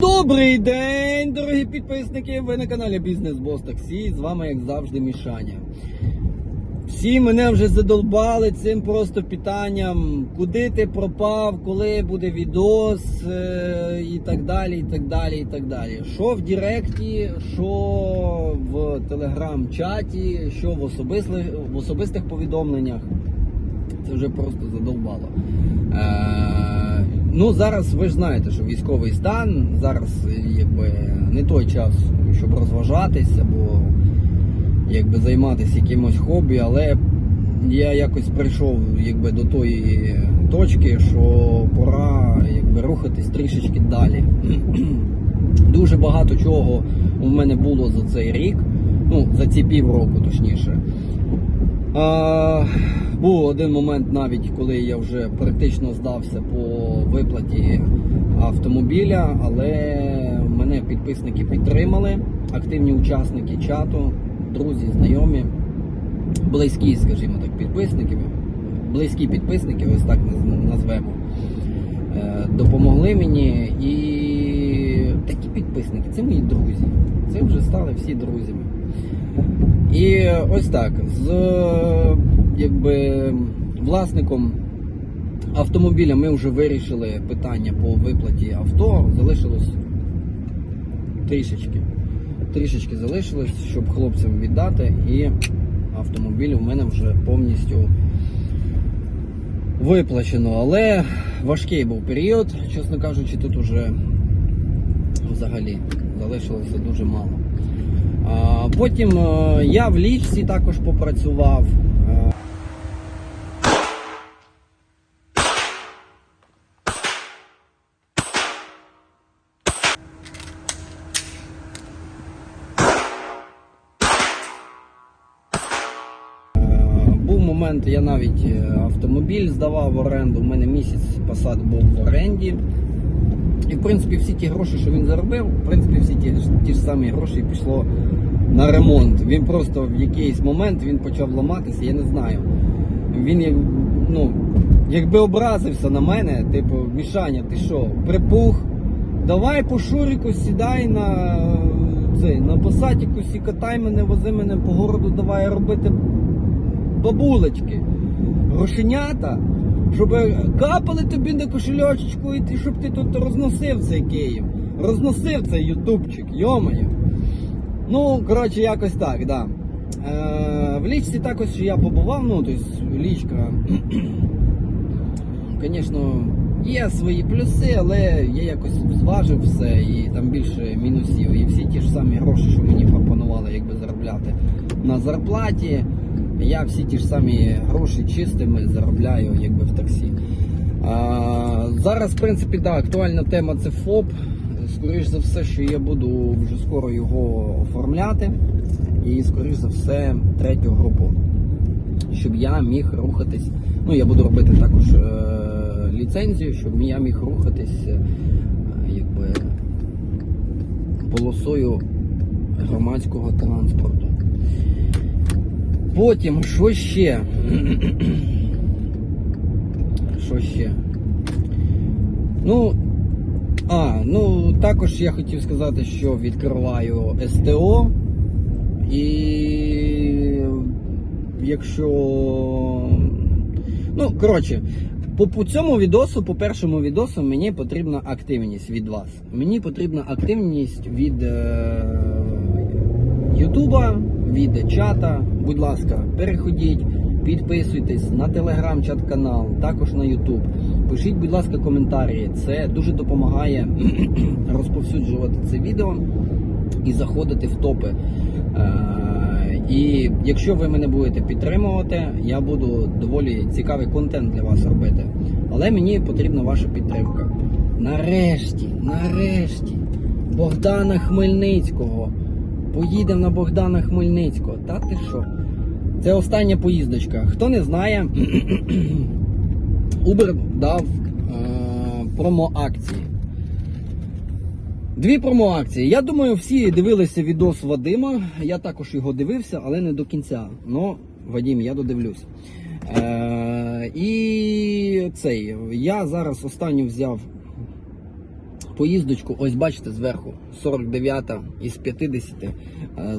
Добрий день, дорогі підписники! Ви на каналі Бізнес Бос Таксі. З вами, як завжди, Мішаня. Всі мене вже задолбали цим просто питанням, куди ти пропав, коли буде відос е, і так далі, і так далі, і так далі. Що в Директі, що в телеграм-чаті, що в особистих, в особистих повідомленнях. Це вже просто задовбало. Ну, зараз ви ж знаєте, що військовий стан, зараз е, якби не той час, щоб розважатися або якби займатися якимось хобі, але я якось прийшов якби, до тої точки, що пора якби, рухатись трішечки далі. Дуже багато чого у мене було за цей рік, ну, за ці півроку точніше. А, був один момент навіть, коли я вже практично здався по виплаті автомобіля, але мене підписники підтримали, активні учасники чату, друзі, знайомі, близькі, скажімо так, підписники, близькі підписники, ось так назвемо, е, допомогли мені і такі підписники, це мої друзі. Це вже стали всі друзями. І ось так, з якби власником автомобіля ми вже вирішили питання по виплаті авто. Залишилось трішечки. Трішечки залишилось, щоб хлопцям віддати, і автомобіль у мене вже повністю виплачено. Але важкий був період, чесно кажучи, тут уже взагалі залишилося дуже мало. Потім е, я в лічці також попрацював. Е, Був момент, я навіть е, автомобіль здавав в оренду. У мене місяць посад був в оренді. І в принципі всі ті гроші, що він заробив, в принципі, всі ті, ті ж самі гроші пішло на ремонт. Він просто в якийсь момент він почав ламатися, я не знаю. Він ну, якби образився на мене, типу, Мішаня, ти що, припух? Давай по Шуріку сідай на цей, на посадіку сі катай мене, вози мене по городу, давай робити бабулечки, грошенята, щоб капали тобі на кошельочку і щоб ти тут розносив цей Київ. Розносив цей ютубчик, йомаю. Ну, коротше, якось так, да. Е, в лічці також я побував, ну, тобто лічка, звісно, є свої плюси, але я якось зважив все і там більше мінусів. І всі ті ж самі гроші, що мені пропонували якби заробляти на зарплаті. Я всі ті ж самі гроші чистими заробляю якби в таксі. А, зараз, в принципі, да, актуальна тема це ФОП. Скоріш за все, що я буду вже скоро його оформляти. І, скоріш за все, третю групу. Щоб я міг рухатись. Ну, я буду робити також е- ліцензію, щоб я міг рухатись е, якби полосою громадського транспорту. Потім, що ще? Що ще? Ну, а, ну також я хотів сказати, що відкриваю СТО. І якщо. Ну, коротше, по, по цьому відосу, по першому відосу, мені потрібна активність від вас. Мені потрібна активність від е, Ютуба, від чата. Будь ласка, переходіть, підписуйтесь на телеграм-чат канал, також на Ютуб. Пишіть, будь ласка, коментарі. Це дуже допомагає розповсюджувати це відео і заходити в топи. Е, І якщо ви мене будете підтримувати, я буду доволі цікавий контент для вас робити. Але мені потрібна ваша підтримка. Нарешті, нарешті, Богдана Хмельницького. Поїдемо на Богдана Хмельницького. Та ти що? Це остання поїздочка. Хто не знає, Uber дав е, промо-акції. Дві промо-акції. Я думаю, всі дивилися відос Вадима. Я також його дивився, але не до кінця. Ну, Вадим, я додивлюсь. Е, і цей. Я зараз останню взяв Поїздочку, ось бачите, зверху 49 із 50, е,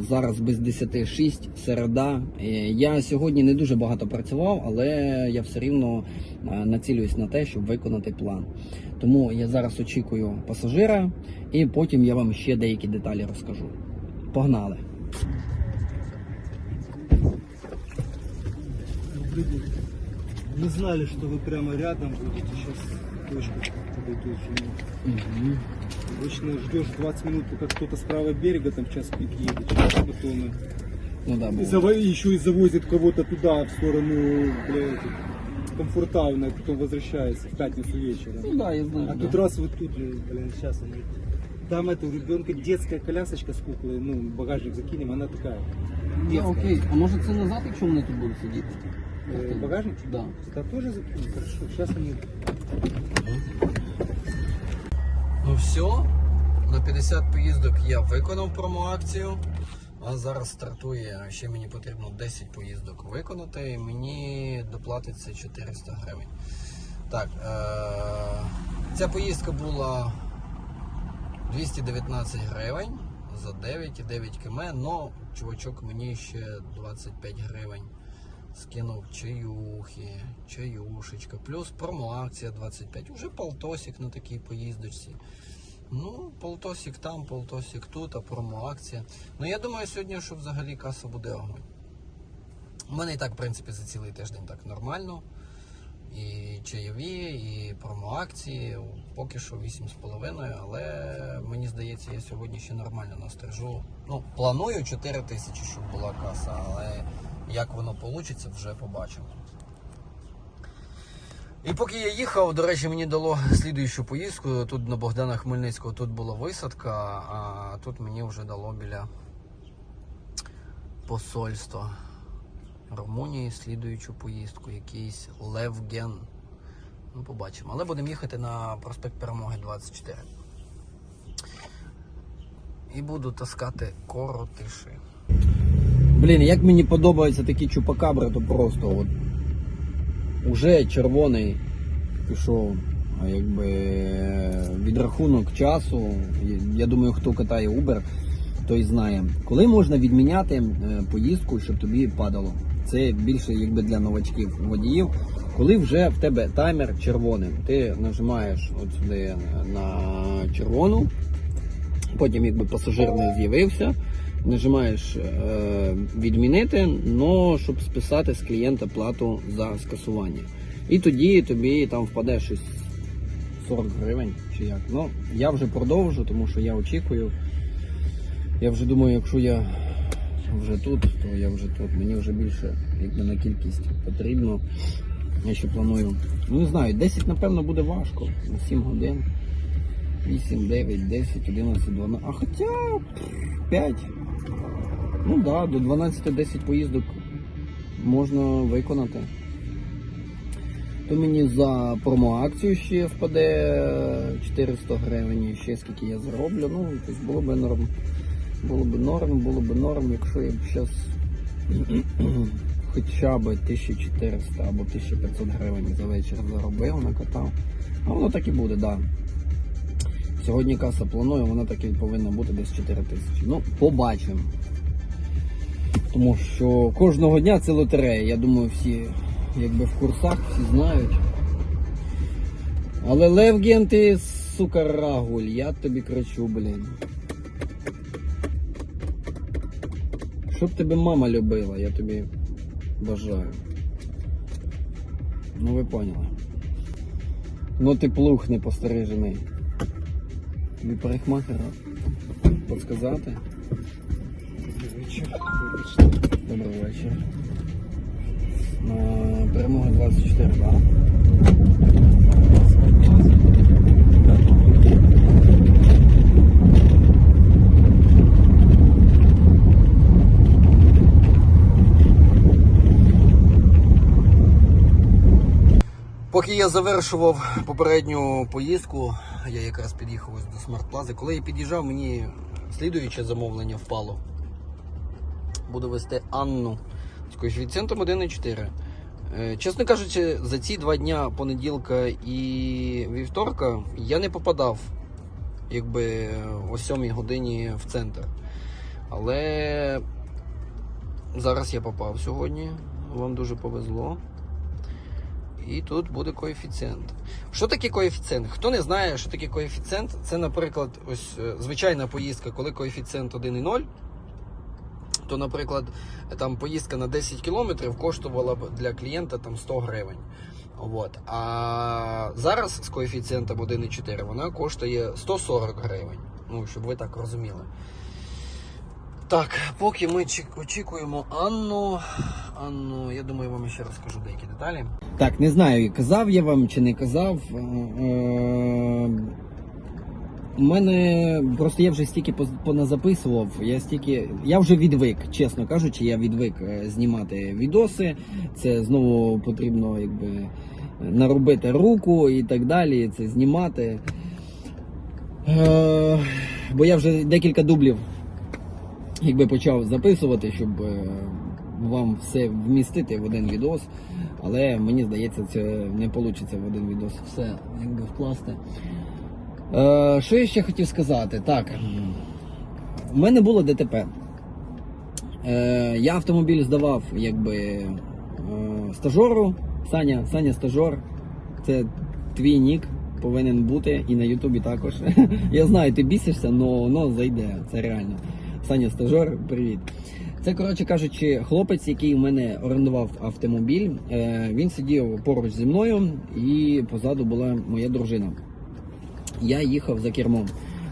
зараз без 10 6, середа. Е, Я сьогодні не дуже багато працював, але я все рівно е, націлююсь на те, щоб виконати план. Тому я зараз очікую пасажира і потім я вам ще деякі деталі розкажу. Погнали! Не знали, что вы прямо рядом будете. Сейчас точку подойду. Угу. Обычно ждешь 20 минут, пока кто-то с правого берега там час пик едет, через батоны. Ну да, И заво- еще и завозит кого-то туда, в сторону, бля, этих, комфортауна, и потом возвращается в пятницу вечером. Ну да, я знаю. А да. тут раз вы тут, блин, сейчас они... Там это у ребенка детская колясочка с куклой, ну, багажник закинем, она такая. Ну, детская. окей, а може це назад, якщо вони тут будуть сидіти? Э, багажник? Да. Да тоже закинем, хорошо. Сейчас они Ну все, на 50 поїздок я виконав промоакцію. А зараз стартує, ще мені потрібно 10 поїздок виконати, і мені доплатиться 400 гривень. Так, е- ця поїздка була 219 гривень за 9,9 км, но чувачок мені ще 25 гривень скинув чаюхи, чаюшечка, плюс промоакція 25. Уже полтосик на такій поїздочці. Ну, полтосик там, полтосик тут, а промоакція. Ну я думаю, сьогодні, що взагалі каса буде огонь. У мене і так, в принципі, за цілий тиждень так нормально. І чайові, і промоакції. Поки що 8,5, але мені здається, я сьогодні ще нормально настрижу. Ну, планую 4 тисячі, щоб була каса, але як воно вийде, вже побачимо. І поки я їхав, до речі, мені дало слідуючу поїздку. Тут на Богдана Хмельницького тут була висадка, а тут мені вже дало біля посольства Румунії слідуючу поїздку, якийсь Левген. Ну, побачимо. Але будемо їхати на проспект Перемоги 24. І буду таскати коротиші. Блін, як мені подобаються такі чупакабри, то просто от уже червоний пішов, а якби відрахунок часу. Я думаю, хто катає Uber, той знає. Коли можна відміняти е, поїздку, щоб тобі падало. Це більше якби для новачків водіїв. Коли вже в тебе таймер червоним, ти нажимаєш от сюди на червону, потім якби пасажир не з'явився, нажимаєш е, відмінити, но щоб списати з клієнта плату за скасування. І тоді тобі там впаде щось 40 гривень чи як. Ну, я вже продовжу, тому що я очікую. Я вже думаю, якщо я вже тут, то я вже тут. Мені вже більше якби на кількість потрібно. Я ще планую. Ну не знаю, 10 напевно буде важко. На 7 годин. 8, 9, 10, 11, 12. А хоча 5. Ну так, да, до 12-10 поїздок можна виконати. То мені за промоакцію ще впаде 400 гривень, ще скільки я зароблю. Ну, тобто було б норм. Було б норм, було б норм, якщо я б зараз хоча б 1400 або 1500 гривень за вечір заробив, накатав. А воно так і буде, так. Да. Сьогодні каса планує, вона так і повинна бути десь 4 тисячі. Ну, побачимо. Тому що кожного дня це лотерея. Я думаю, всі якби в курсах, всі знають. Але Левген, ти, сука, рагуль, я тобі кричу, блін. Щоб тебе мама любила, я тобі бажаю. Ну ви поняли. Ну ти плух не Тобі парикмахера подсказати? Добрий вечір. На перемога 24, так? Поки я завершував попередню поїздку, я якраз під'їхав ось до смарт-плази. Коли я під'їжджав, мені слідуюче замовлення впало. Буду вести Анну з коефіцієнтом 1,4. Е, Чесно кажучи, за ці два дня понеділка і вівторка я не попадав якби о 7 годині в центр. Але зараз я попав сьогодні. Вам дуже повезло. І тут буде коефіцієнт. Що таке коефіцієнт? Хто не знає, що таке коефіцієнт, це, наприклад, ось е, звичайна поїздка, коли коефіцієнт 1,0, то, наприклад, там поїздка на 10 кілометрів коштувала б для клієнта там 100 гривень. От. А зараз з коефіцієнтом 1,4 вона коштує 140 гривень. Ну, щоб ви так розуміли. Так, поки ми очікуємо Анну. Анну, я думаю, вам ще розкажу деякі деталі. Так, не знаю, казав я вам чи не казав. Е, е, У мене просто я вже стільки поназаписував, я стільки. Я вже відвик, чесно кажучи, я відвик е, знімати відоси. Це знову потрібно якби наробити руку і так далі. Це знімати. Бо я вже декілька дублів якби почав записувати, щоб вам все вмістити в один відос. Але мені здається, це не вийде в один відос все якби вкласти. Е, що я ще хотів сказати? Так. У мене було ДТП. Е, я автомобіль здавав якби е, стажору. Саня, Саня стажор. Це твій нік повинен бути і на Ютубі також. Я знаю, ти бісишся, але воно зайде. Це реально. Саня стажор, привіт. Це, коротше кажучи, хлопець, який у мене орендував автомобіль. Е, він сидів поруч зі мною і позаду була моя дружина. Я їхав за кермом.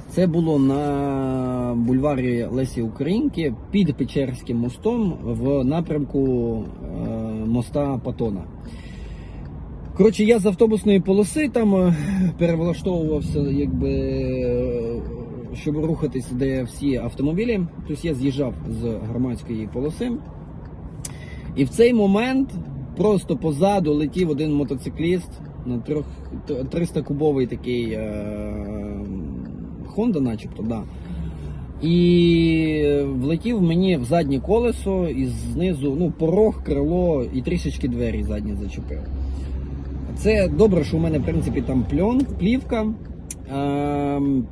Це було на бульварі Лесі Українки під Печерським мостом в напрямку е, моста Патона. Коротше, я з автобусної полоси там е, перевлаштовувався, якби, щоб рухатись, де всі автомобілі. Тобто я з'їжджав з громадської полоси. І в цей момент просто позаду летів один мотоцикліст на трьох 300 кубовий такий е, Honda, начебто, да. І влетів мені в заднє колесо і знизу ну, порог, крило і трішечки двері задні зачепив. Це добре, що у мене, в принципі, там пльон, плівка. Ем,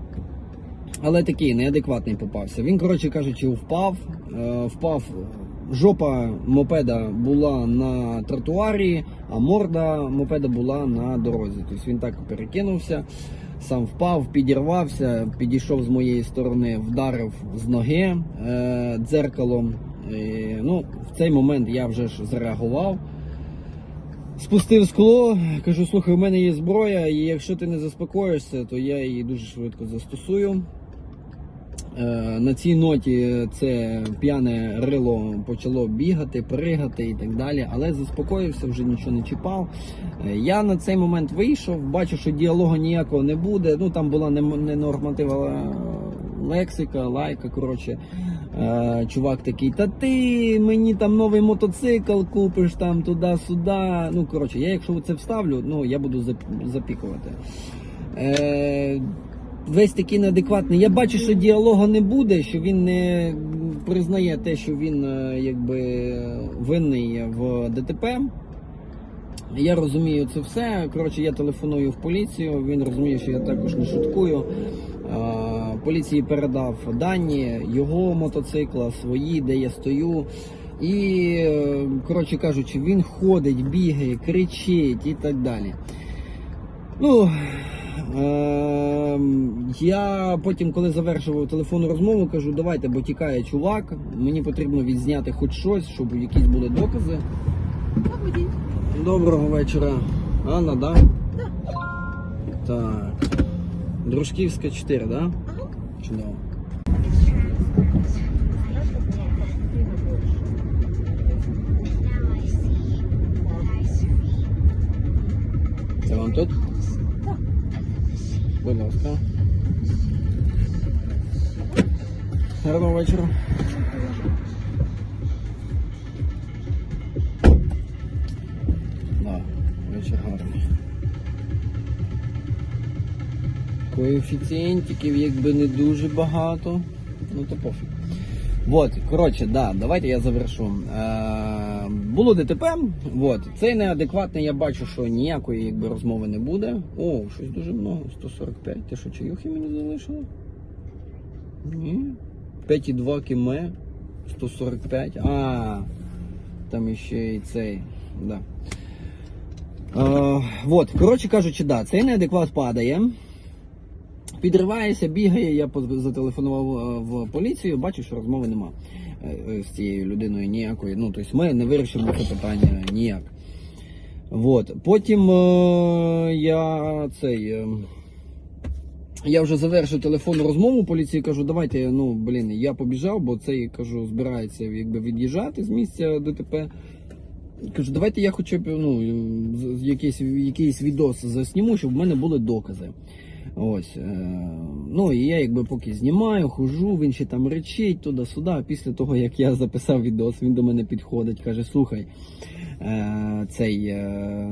але такий неадекватний попався. Він, коротше кажучи, впав. Е, впав. Жопа мопеда була на тротуарі, а морда мопеда була на дорозі. Тобто він так перекинувся, сам впав, підірвався, підійшов з моєї сторони, вдарив з ноги е, дзеркалом. Е, ну, в цей момент я вже ж зреагував. Спустив скло, кажу, слухай, у мене є зброя, і якщо ти не заспокоїшся, то я її дуже швидко застосую. Е, На цій ноті це п'яне рило почало бігати, пригати і так далі, але заспокоївся, вже нічого не чіпав. Е, Я на цей момент вийшов, бачу, що діалогу ніякого не буде. Ну там була ненорматива лексика, лайка. Коротше, Е, чувак такий, та ти мені там новий мотоцикл купиш там туди-сюди. Ну, коротше, я якщо це вставлю, ну я буду запікувати. Е, весь такий неадекватний. Я бачу, що діалогу не буде, що він не признає те, що він е, якби винний в ДТП. Я розумію це все. Коротше, я телефоную в поліцію. Він розуміє, що я також не шуткую. Поліції передав дані його мотоцикла, свої, де я стою. І, е, коротше кажучи, він ходить, бігає, кричить і так далі. Ну, е, я потім, коли завершував телефонну розмову, кажу, давайте, бо тікає чувак, мені потрібно відзняти хоч щось, щоб якісь були докази. Добрый день. Доброго вечора. Анна, да? Так. Дружківська 4, да? Ага. Чудово. Це вам тут? Будь ласка. Гарного вечора. Вечір гарний. Коефіцієнтиків якби не дуже багато. Ну то пофіг. Вот, коротше, да, давайте я завершу. Було ДТП. От. Цей неадекватний, я бачу, що ніякої якби, розмови не буде. О, щось дуже много. 145. Ти що, чаюхи мені залишила? Ні. 5,2 кіме. 145. А, там іще і цей. Да. Е, вот, коротше кажучи, да, цей неадекват падає. Підривається, бігає, я зателефонував е, в поліцію, бачу, що розмови нема з цією людиною ніякої. Ну, тобто ми не вирішимо це питання ніяк. Вот. Потім е, я цей. Е, я вже завершив телефонну розмову поліції, кажу, давайте, ну, блін, я побіжав, бо цей, кажу, збирається якби від'їжджати з місця ДТП. Кажу, давайте я хоча б ну, якийсь, якийсь відос засніму, щоб в мене були докази. Ось. Е, ну і я якби поки знімаю, хожу, він ще там речить туди-сюди. Після того, як я записав відос, він до мене підходить, каже: слухай, е, цей, е,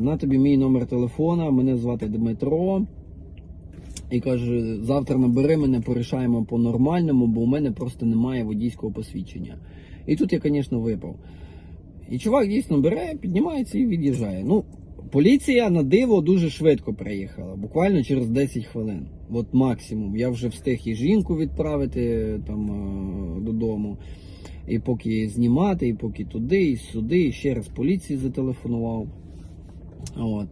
на тобі мій номер телефона, мене звати Дмитро. І каже, завтра набери мене, порішаємо по-нормальному, бо у мене просто немає водійського посвідчення. І тут я, звісно, випав. І чувак дійсно бере, піднімається і від'їжджає. Ну, поліція на диво дуже швидко приїхала, буквально через 10 хвилин. От максимум. Я вже встиг і жінку відправити там е, додому. І поки знімати, і поки туди, і сюди, і ще раз поліції зателефонував. От.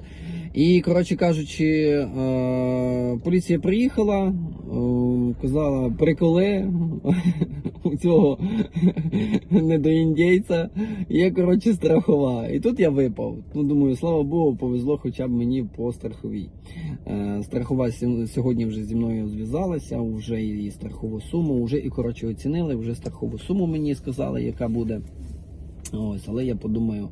І, коротше кажучи, е, поліція приїхала, е, казала, приколи у цього недоіндійця, є, коротше, страхова. І тут я випав. Ну, думаю, слава Богу, повезло хоча б мені по страховій. Е, страхова сьогодні вже зі мною зв'язалася, вже і страхову суму, вже і, коротше, оцінили, вже страхову суму мені сказали, яка буде. Ось, але я подумаю,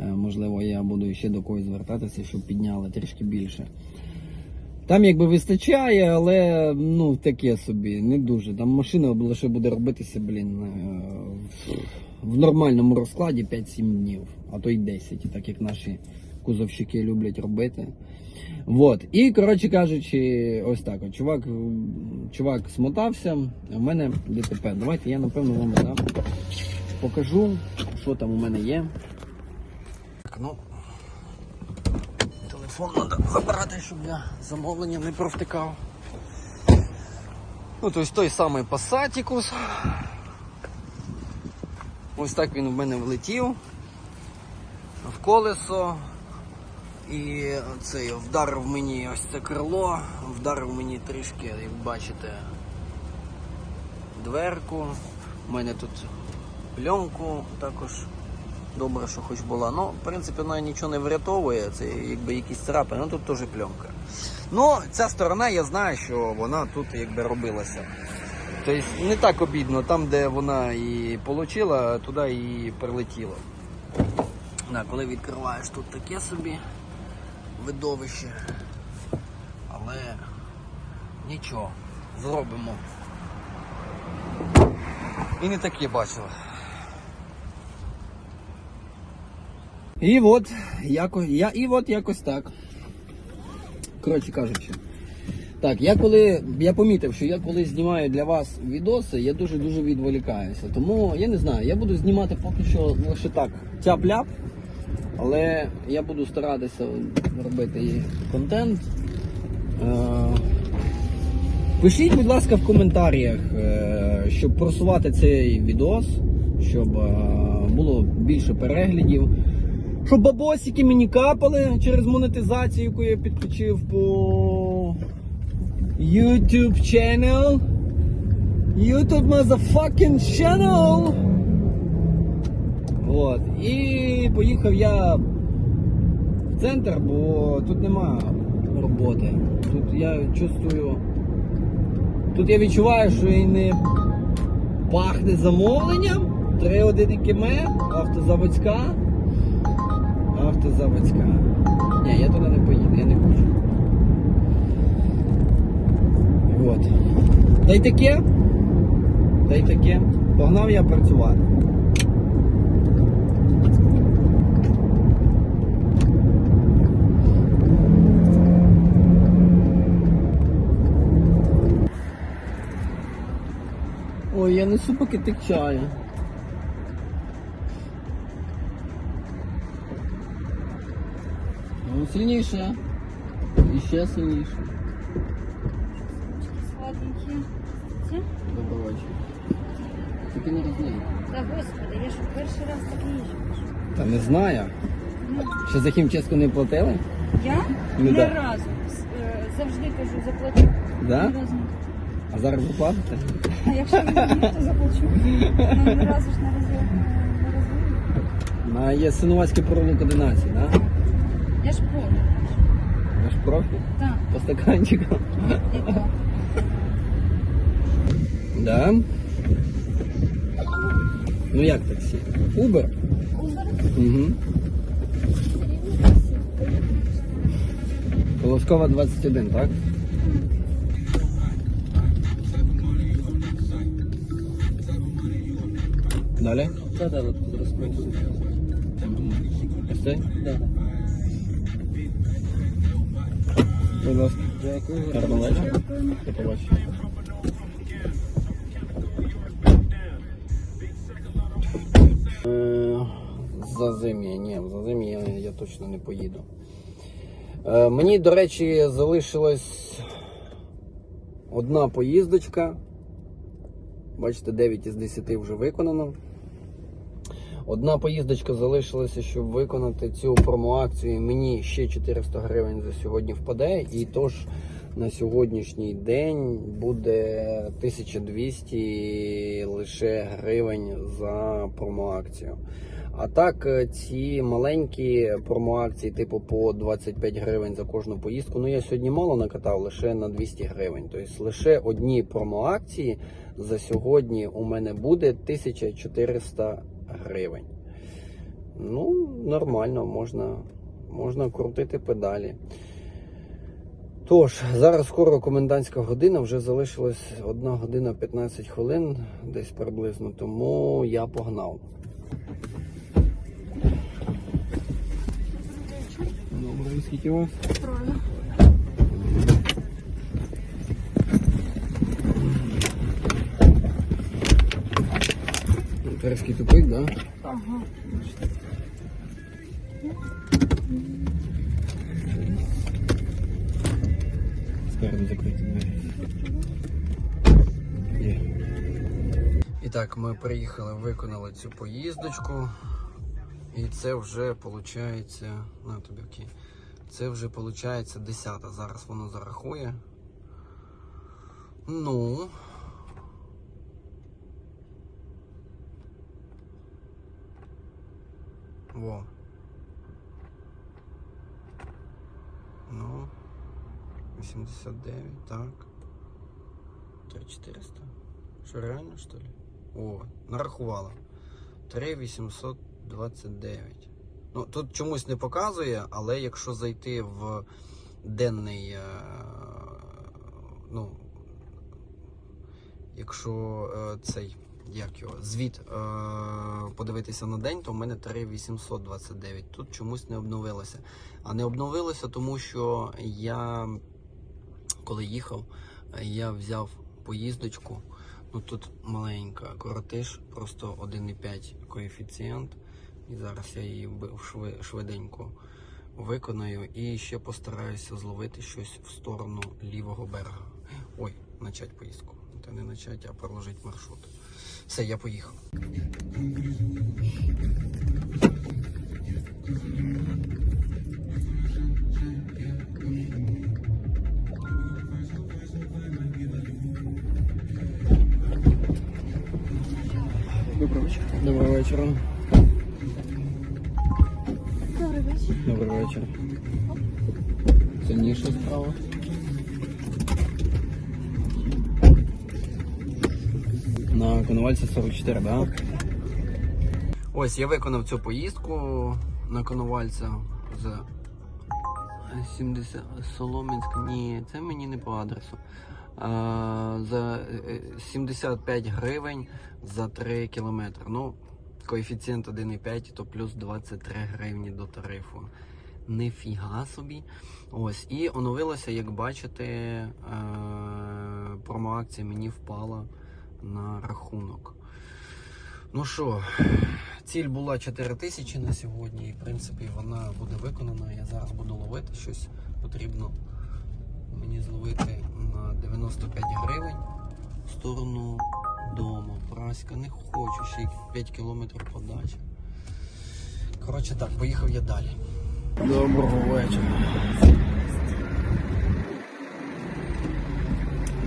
е, можливо, я буду ще до когось звертатися, щоб підняли трішки більше. Там якби вистачає, але ну таке собі, не дуже. Там машина лише буде робитися, блін, е, в- нормальному розкладі 5-7 днів, а то й 10, так як наші кузовщики люблять робити. Вот. І, коротше кажучи, ось так. От, чувак, чувак смотався, а в мене ДТП. Давайте я напевно вам да, покажу, що там у мене є. Так, ну, телефон треба забрати, щоб я замовлення не провтикав. Ну, тобто той самий Passaticus. Ось так він в мене влетів в колесо. І цей вдарив мені ось це крило, вдарив мені трішки, як бачите, дверку. У мене тут пленку також добре, що хоч була. Ну, в принципі, вона нічого не врятовує, це якби якісь царапини, ну тут теж пленка. Ну, ця сторона, я знаю, що вона тут якби робилася. Тобто не так обідно, там, де вона і отримала, туди і прилетіло. Да, коли відкриваєш тут таке собі видовище. Але нічого, зробимо. І не таке бачили. І от якось, я, і от якось так. Коротше кажучи. Так, я коли я помітив, що я коли знімаю для вас відоси, я дуже-дуже відволікаюся. Тому я не знаю, я буду знімати поки що лише так, тяп-ляп, але я буду старатися робити контент. Е, Пишіть, будь ласка, в коментарях, е, щоб просувати цей відос, щоб е, було більше переглядів. Щоб бабосики мені капали через монетизацію, яку я підключив по YouTube channel. YouTube motherfucking channel. От. І поїхав я в центр, бо тут нема роботи. Тут я чувствую. Тут я відчуваю, що і не пахне замовленням. 3-1 км, автозаводська. Автозаводська. Ні, я туди не поїду, я не хочу. От. Та й таке. Та й таке. Погнав я працювати. Ой, я несу пакетик чаю. Сильніше. І ще сильніше. Сладенькі. Це? Добрий вечір. Тільки не розлий. Та господи, я ж перший раз так їжджу. Та не знаю. Ну, Ще за хімчистку не платили? я Ну, ні да. разу. С- е, Завжди кажу, заплачу. Да? Ні разу. не. А зараз ви платите? А якщо не ні, то заплачу. Ну, ні разу ж не разу. На є Синувацький провулок 11, да? Я ж проти. Наш профіль Так, по стаканчикам. і то. Да. Ну як таксі? Uber? Угу. Колоскова 21, так? Далі? Да, да, вот тут раскроется. Ось цей? Да. Будь ласка. Дякую. Гарного вечора. До. Е, За зим'я, ні, за зим'я я, я точно не поїду. Е, Мені, до речі, залишилась одна поїздочка. Бачите, 9 із 10 вже виконано. Одна поїздочка залишилася, щоб виконати цю промоакцію. Мені ще 400 гривень за сьогодні впаде. І тож на сьогоднішній день буде 1200 лише гривень за промоакцію. А так, е, ці маленькі промоакції, типу по 25 гривень за кожну поїздку. Ну я сьогодні мало накатав лише на 200 гривень. Тобто лише одні промоакції за сьогодні у мене буде 1400 гривень. Ну, нормально, можна, можна крутити педалі. Тож, зараз скоро комендантська година, вже залишилось 1 година 15 хвилин, десь приблизно, тому я погнав. Добре, скільки у вас? Троє. Терський тупик, да? Ага. Спереду закриті двері. Є. І так, ми приїхали, виконали цю поїздочку. І це вже виходить. На тобі окей. Це вже виходить 10. Зараз воно зарахує. Ну. Во. Ну. 89, так. 3400. Що реально, що ли? О, нарахувала. 3829. Ну, тут чомусь не показує, але якщо зайти в денний. е, Ну, якщо е, цей, як його, звіт е, подивитися на день, то в мене 3829. Тут чомусь не обновилося. А не обновилося, тому що я, коли їхав, я взяв поїздочку. Ну тут маленька коротиш, просто 1,5 коефіцієнт. І зараз я її швиденько виконаю і ще постараюся зловити щось в сторону лівого берега. Ой, начать поїздку. Та не начать, а проложити маршрут. Все, я поїхав. Доброго вечора. Доброго вечора. Добрий вечір. Добрий вечір. Сильніше справа. На Коновальці 44, так? Да? Ось я виконав цю поїздку на Коновальця з 70 Солом'янськ. Ні, це мені не по адресу. А, за е, 75 гривень за 3 кілометри. Ну, коефіцієнт 1,5, то плюс 23 гривні до тарифу. Нефіга собі. Ось. І оновилося, як бачите, е, промоакція мені впала на рахунок. Ну що, ціль була 4 тисячі на сьогодні, і в принципі вона буде виконана. Я зараз буду ловити щось потрібно мені зловити на 95 гривень в сторону дому. Праська не хочу, ще й 5 кілометрів подачі. Коротше так, поїхав я далі. Доброго вечора.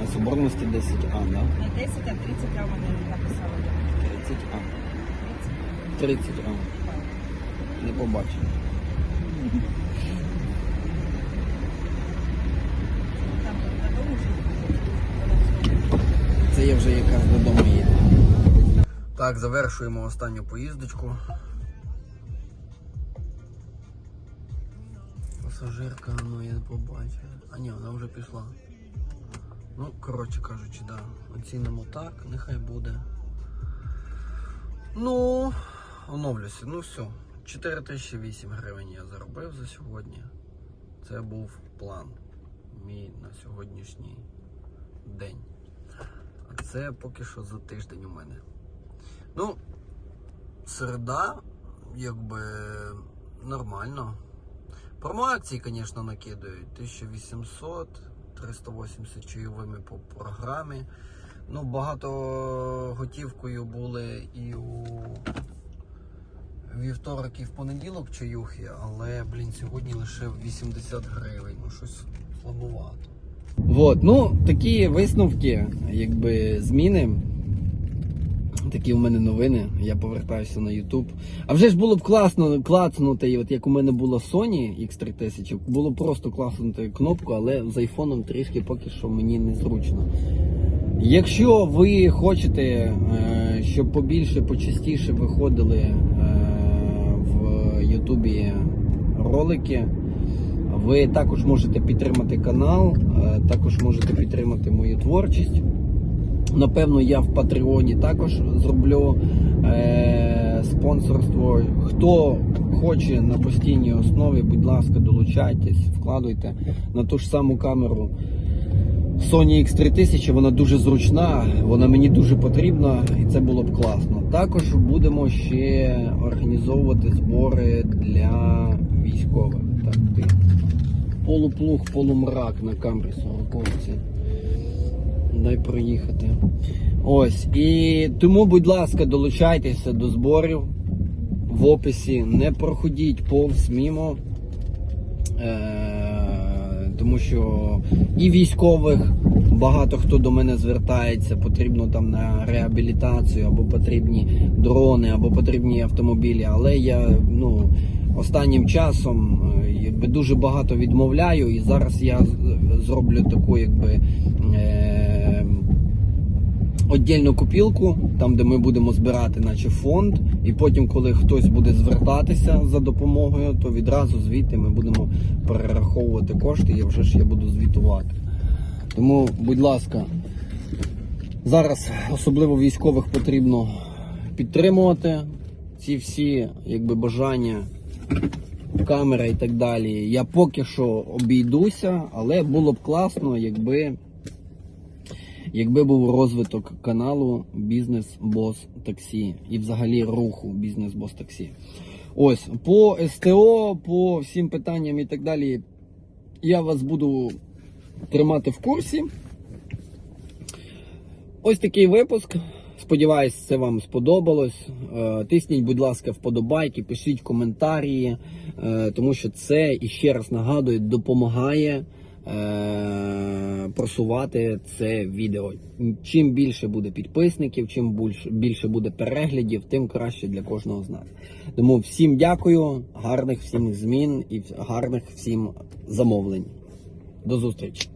На соборності 10А, да? Не 10, а 30 грам вони написали. 30А. 30А. Не побачив. Це я вже якраз додому їду. Так, завершуємо останню поїздочку. Пасажирка, ну я не побачив. А ні, вона вже пішла. Ну, коротше кажучи, да. Оцінимо так, нехай буде. Ну, оновлюся. Ну все. 4008 гривень я заробив за сьогодні. Це був план мій на сьогоднішній день. А це поки що за тиждень у мене. Ну, середа, якби нормально. Промоакції, звісно, накидають. 1800, 380 чайовими по програмі. Ну, багато готівкою були і у вівторок і в понеділок чаюхи, але, блін, сьогодні лише 80 гривень. Ну, щось слабовато. Вот, ну такі висновки, якби зміни. Такі у мене новини. Я повертаюся на YouTube. А вже ж було б класно клацнути, от як у мене було Sony X3000, було просто класнути кнопку, але з айфоном трішки поки що мені незручно. Якщо ви хочете, е, щоб побільше, почастіше виходили е, в Ютубі ролики, ви також можете підтримати канал, е, також можете підтримати мою творчість. Напевно, я в Патреоні також зроблю е, спонсорство. Хто хоче на постійній основі, будь ласка, долучайтесь, вкладуйте на ту ж саму камеру. Sony X3000, вона дуже зручна, вона мені дуже потрібна і це було б класно. Також будемо ще організовувати збори для військових. Так, ти. Полуплуг, полумрак на камері 40 Дай проїхати. Ось. І тому, будь ласка, долучайтеся до зборів в описі. Не проходіть повз мімо. Е, тому що і військових багато хто до мене звертається, потрібно там на реабілітацію, або потрібні дрони, або потрібні автомобілі. Але я ну, останнім часом е, якби дуже багато відмовляю, і зараз я зроблю таку, якби. Е, Отдільну копілку, там де ми будемо збирати, наче фонд, і потім, коли хтось буде звертатися за допомогою, то відразу звідти ми будемо перераховувати кошти, і вже ж я буду звітувати. Тому, будь ласка, зараз особливо військових потрібно підтримувати ці всі якби бажання, камера і так далі. Я поки що обійдуся, але було б класно, якби якби був розвиток каналу Бізнес Бос Таксі і взагалі руху Бізнес Бос Таксі. Ось по СТО, по всім питанням і так далі. Я вас буду тримати в курсі. Ось такий випуск. Сподіваюсь, це вам сподобалось. Е, Тисніть, будь ласка, вподобайки, пишіть коментарі, е, тому що це і ще раз нагадую, допомагає просувати це відео. Чим більше буде підписників, чим більше, більше буде переглядів, тим краще для кожного з нас. Тому всім дякую, гарних всім змін і гарних всім замовлень. До зустрічі!